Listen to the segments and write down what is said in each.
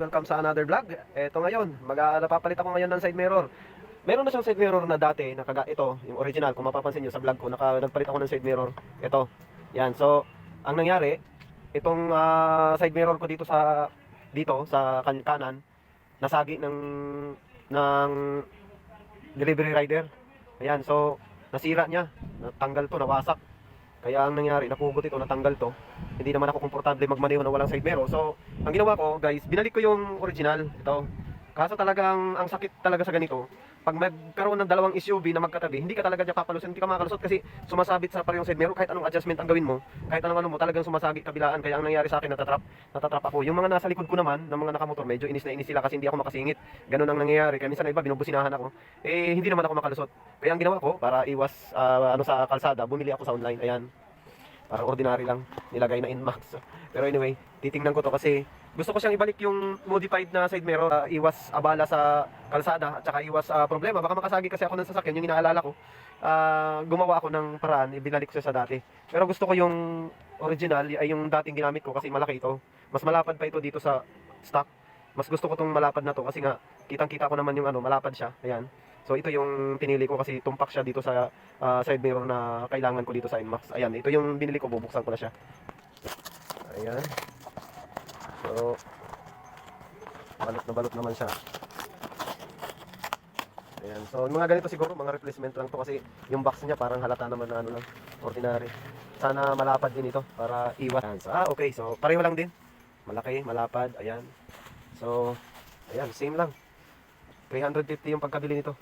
welcome sa another vlog. Eto ngayon, mag napapalit ako ngayon ng side mirror. Meron na siyang side mirror na dati, nakaga ito, yung original, kung mapapansin niyo sa vlog ko, naka, nagpalit ako ng side mirror. Ito. Yan, so ang nangyari, itong ah, side mirror ko dito sa dito sa kan- kanan, nasagi ng ng delivery rider. Ayan, so nasira niya, natanggal to, nawasak. Kaya ang nangyari, napugot ito, natanggal to. Hindi naman ako komportable magmaneho na walang side mirror. So, ang ginawa ko, guys, binalik ko yung original. Ito. Kaso talagang, ang sakit talaga sa ganito, pag magkaroon ng dalawang SUV na magkatabi, hindi ka talaga dyan papalusot, hindi ka makalusot kasi sumasabit sa parehong side mirror, kahit anong adjustment ang gawin mo, kahit anong ano mo, talagang sumasagi kabilaan. Kaya ang nangyari sa akin, natatrap, natatrap ako. Yung mga nasa likod ko naman, ng mga nakamotor, medyo inis na inis sila kasi hindi ako makasingit. Ganun ang nangyayari. Kaya minsan na iba, binubusinahan ako. Eh, hindi naman ako makalusot. Kaya ang ginawa ko, para iwas ah, ano sa kalsada, bumili ako sa online. Ayan. Parang ordinary lang, nilagay na Inmax. Pero anyway, titingnan ko to kasi gusto ko siyang ibalik yung modified na side mirror, ah, iwas abala sa kalsada at saka iwas ah, problema. Baka makasagi kasi ako ng sasakyan, yung inaalala ko. Ah, gumawa ako ng paraan, ibinalik siya sa dati. Pero gusto ko yung original, ay yung dating ginamit ko kasi malaki ito. Mas malapad pa ito dito sa stock. Mas gusto ko tong malapad na to kasi nga kitang-kita ko naman yung ano, malapad siya. Ayan. So ito yung pinili ko kasi tumpak siya dito sa ah, side mirror na kailangan ko dito sa Inmax. Ayan, ito yung binili ko, bubuksan ko na siya. Ayan. So, balot na balot naman siya. Ayan. So, mga ganito siguro, mga replacement lang to kasi yung box niya parang halata naman na ano lang, ordinary. Sana malapad din ito para iwas. Ayan. So, ah, okay. So, pareho lang din. Malaki, malapad. Ayan. So, ayan, same lang. 350 yung pagkabili nito.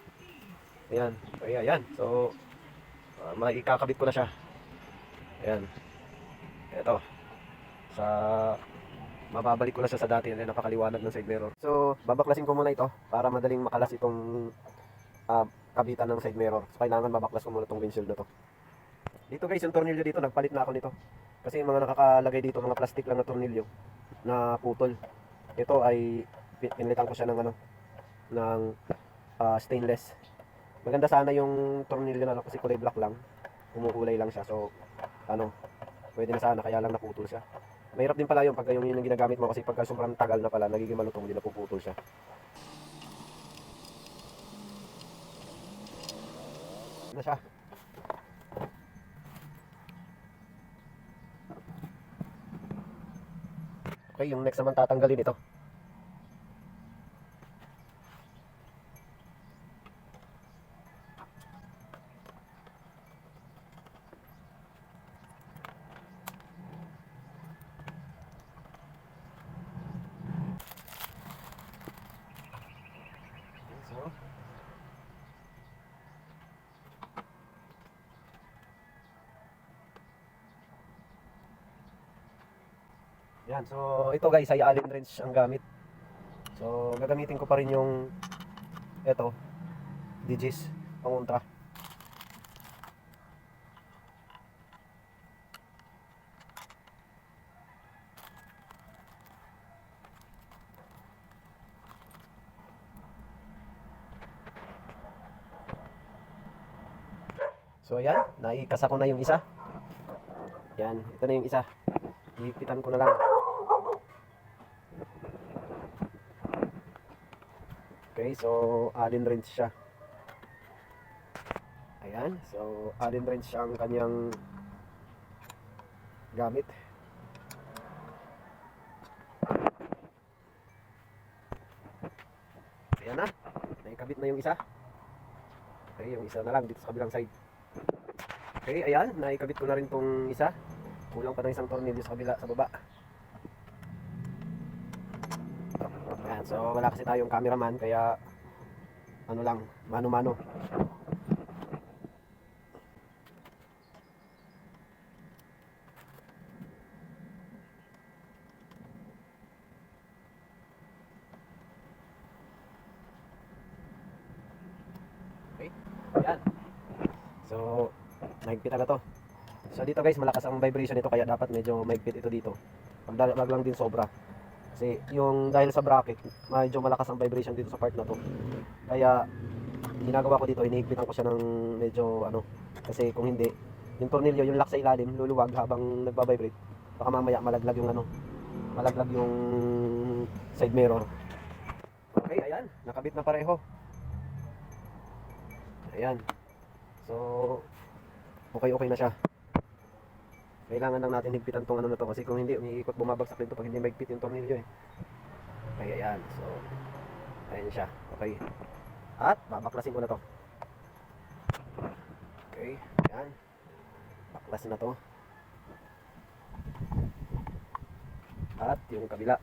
Ayan. Ayan, ayan. So, uh, maikakabit ko na siya. Ayan. Ito. Sa mababalik ko na siya sa dati na napakaliwanag ng side mirror. So, babaklasin ko muna ito para madaling makalas itong ah, kabitan ng side mirror. So, kailangan babaklas ko muna itong windshield na to. Dito guys, yung tornilyo dito, nagpalit na ako nito. Kasi yung mga nakakalagay dito, mga plastic lang na tornilyo na putol. Ito ay pin- pinilitan ko siya ng ano, ng ah, stainless. Maganda sana yung tornilyo na kasi kulay black lang. Kumukulay lang siya. So, ano, pwede na sana, kaya lang naputol siya. Mahirap din pala yung pagka yung, yung ginagamit mo kasi pagka sobrang tagal na pala, nagiging malutong, hindi napuputol siya. Na siya. Okay, yung next naman tatanggalin ito. So, Yan, so ito guys ay Allen wrench ang gamit. So gagamitin ko pa rin yung ito, digis, panguntra. So ayan, naikasa ko na yung isa. Yan, ito na yung isa. Ipitan ko na lang. Okay, so allen wrench siya. Ayan, so allen wrench siya ang kanyang gamit. Ayan na, naikabit na yung isa. Okay, yung isa na lang dito sa kabilang side. Okay, ayan, naikabit ko na rin tong isa. Kulang pa ng isang tornilyo sa kabila, sa baba. Ayan, so wala kasi tayong cameraman, kaya ano lang, mano-mano. Okay, ayan. So, mahigpit na to. So dito guys, malakas ang vibration nito kaya dapat medyo mahigpit ito dito. Wag lang din sobra. Kasi yung dahil sa bracket, medyo malakas ang vibration dito sa part na to. Kaya ginagawa ko dito, hinihigpitan ko siya ng medyo ano, kasi kung hindi, yung tornilyo, yung lock sa ilalim, luluwag habang nagbabibrate. Baka mamaya malaglag yung ano, malaglag yung side mirror. Okay, ayan. Nakabit na pareho. Ayan. So, okay-okay na siya. Kailangan lang natin higpitan tong ano na to kasi kung hindi, umiikot bumabagsak din to pag hindi mahigpit yung tornilyo eh. Okay, ayan. So, ayan siya. Okay. At, babaklasin ko na to. Okay, ayan. Baklas na to. At yung kabila.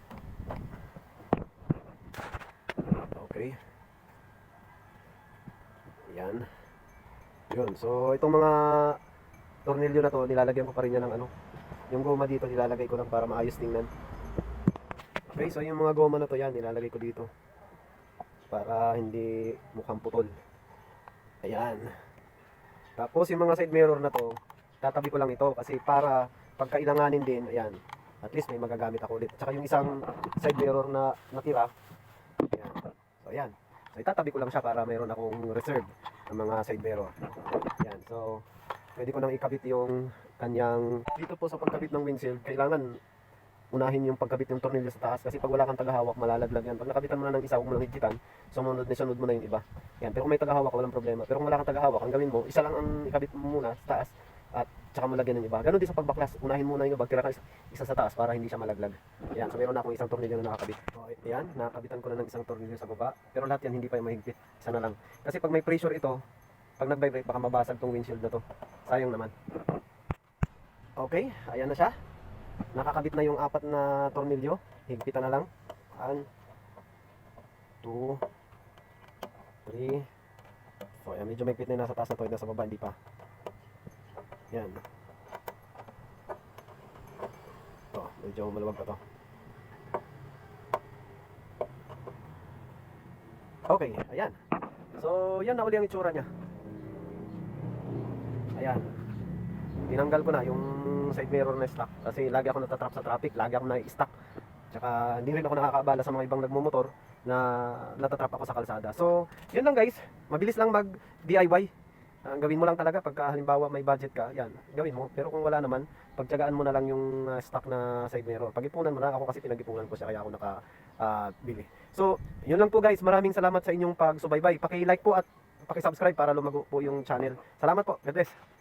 Okay. Yan. Yun. So, itong mga tornilyo na to, nilalagyan ko pa rin yan ng ano. Yung goma dito, nilalagay ko lang para maayos tingnan. Okay, so yung mga goma na to, yan, nilalagay ko dito. Para hindi mukhang putol. Ayan. Tapos yung mga side mirror na to, tatabi ko lang ito kasi para pagkailanganin din, ayan, at least may magagamit ako ulit. Tsaka yung isang side mirror na natira, ayan. So, ayan. So, itatabi ko lang siya para mayroon akong reserve ng mga side mirror. Ayan. So, pwede ko nang ikabit yung kanyang, dito po sa pagkabit ng windshield, kailangan unahin yung pagkabit yung tornilyo sa taas kasi pag wala kang tagahawak malalaglag yan. Pag nakabitan mo na ng isa, huwag mo lang higpitan, sumunod na sunod mo na yung iba. Yan, pero kung may tagahawak, walang problema. Pero kung wala kang tagahawak, ang gawin mo, isa lang ang ikabit mo muna sa taas at tsaka mo lagyan ng iba. Ganon din sa pagbaklas, unahin muna yung iba, tira ka isa, sa taas para hindi siya malaglag. Yan, so meron na akong isang tornilyo na nakakabit. So, yan, nakabitan ko na ng isang tornilyo sa baba, pero lahat yan hindi pa yung mahigpit. Isa na lang. Kasi pag may pressure ito, pag nag-vibrate, baka mabasag tong windshield na to. Sayang naman. Okay, ayan na siya. Nakakabit na yung apat na tornilyo. Higpitan na lang. 1, 2, 3, So, ayan, medyo may na nasa taas na to, nasa baba, hindi pa. Yan. Ito, medyo maluwag pa to. Okay, ayan. So, yan na uli ang itsura niya. Ayan. Tinanggal ko na yung side mirror na stock kasi lagi ako natatrap sa traffic, lagi ako na-stuck. Tsaka hindi rin ako nakakaabala sa mga ibang nagmumotor na natatrap ako sa kalsada. So, yun lang guys. Mabilis lang mag DIY. Ang gawin mo lang talaga pagka halimbawa may budget ka, yan, gawin mo. Pero kung wala naman, pagtyagaan mo na lang yung uh, stock na side mirror. Pag-ipunan mo na, ako kasi pinag-ipunan ko siya kaya ako naka ah, bili. So, yun lang po guys. Maraming salamat sa inyong pagsubaybay. Paki-like po at paki-subscribe para lumago po yung channel. Salamat po. God bless.